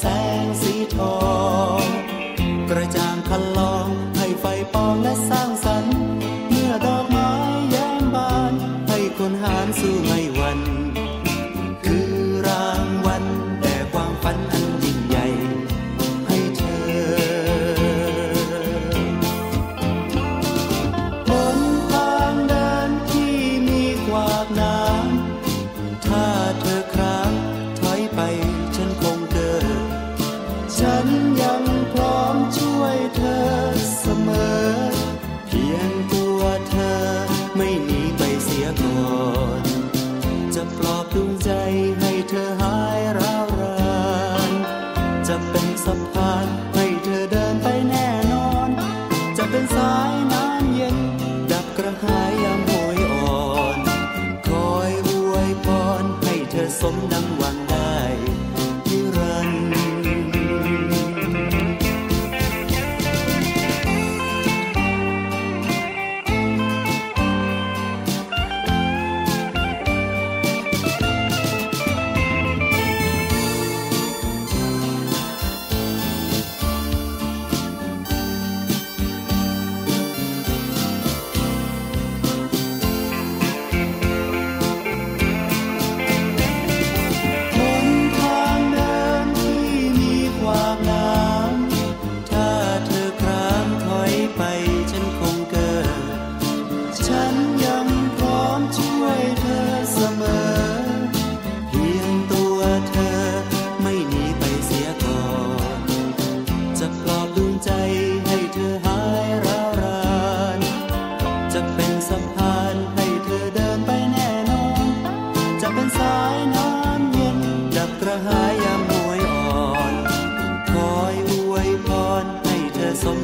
แสงสีทอง กระจ่างคันลองให้ไฟปองและสร้างสรรค์ เมื่อดอกไม้แย้มบาน ให้คนหานสู้ไม่วัน ไปฉันคงเกิด ฉันยัพร้อมช่วยเธอเสมอ เพียงตัวเธอไม่หนีไปเสียก่อน จะปลอบดวงใจให้เธอหายร้าวราน จะเป็นสะพานให้เธอเดินไปแน่นอน จะเป็นสายน้ำเย็นดับกระหายยามหวยอ่อน คอยอวยพรให้เธอสม